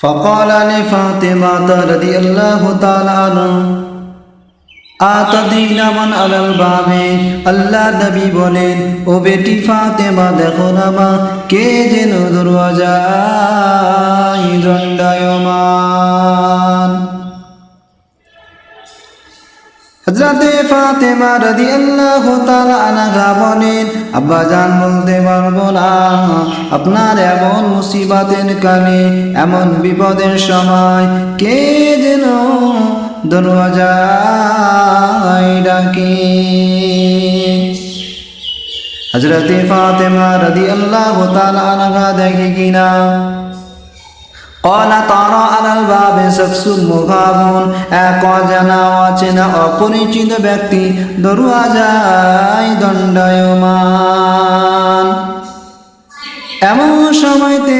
فقال لفاطمة رضي الله تعالى عنه আতাদিনা মান আলাল বাবে আল্লাহ নবী বলেন ও বেটি ফাতেমা দেখো না মা কে যেন দরওয়াজায় দণ্ডায়মান হজরতে ফাতেমা রাদি আল্লাহ আনাঘা বলেন আব্বা জান বলতে পারবো না আপনার এমন মুসিবাতের কানে এমন বিপদের সময় কে যেন দরওয়াজায় ডাকে হজরতে ফাতেমা রাদি আল্লাহ আনাঘা দেখে কিনা قال ترى ভাবে সবসু মুখাবন এক অজানা অচেনা অপরিচিত ব্যক্তি দরুয়া যায় দণ্ডায়মান। এমন সময়তে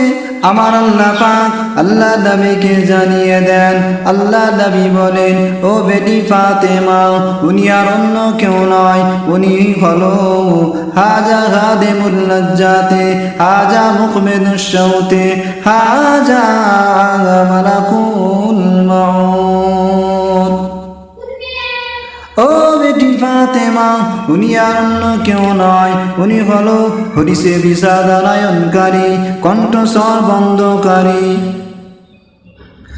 আমার আল্লাহ পাক আল্লাহ দাবিকে জানিয়ে দেন। আল্লাহ নবী বলেন, ও বেটি ফাতেমা, উনি আর অন্য কেউ নয়, উনি হলো হাজা হাদে মুল্লাজ্জাতে হাজা মুখমেদুসৌতে হাজা মালাকুল ফাতেমা উনি আর অন্য কেউ নয়। উনি বিষাদানায়নকারী কণ্ঠস্বর বন্ধকারী।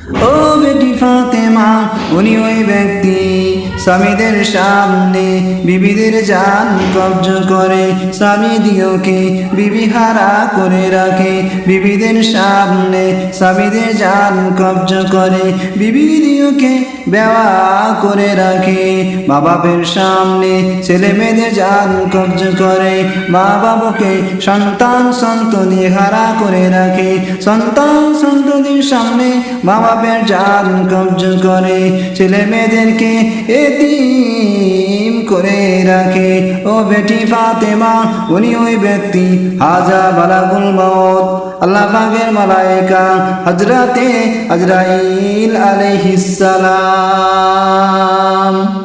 ও বেটি ফাতেমা, উনি ওই ব্যক্তি। স্বামীদের সামনে বিবিদের জান কবজ করে, স্বামী দিওকে বিবি হারা করে রাখে। বিবিদের সামনে স্বামীদের জান কবজ করে, বিবি দিওকে বেওয়া করে রাখে। মা বাপের সামনে ছেলে মেয়েদের জান কবজ করে মা বাবাকে সন্তান সন্ততি হারা করে রাখে। সন্তান সন্ততির সামনে মা বাপের জান কবজ করে। ছেলে মেয়েদেরকে এতিম করে রাখে। ও বেটি ফাতেমা, উনি ওই ব্যক্তি হাজা বালাগুল মত আল্লাহ বাগের মালায়েকা হজরাতে হজরাইল আলহিসালাম সালাম।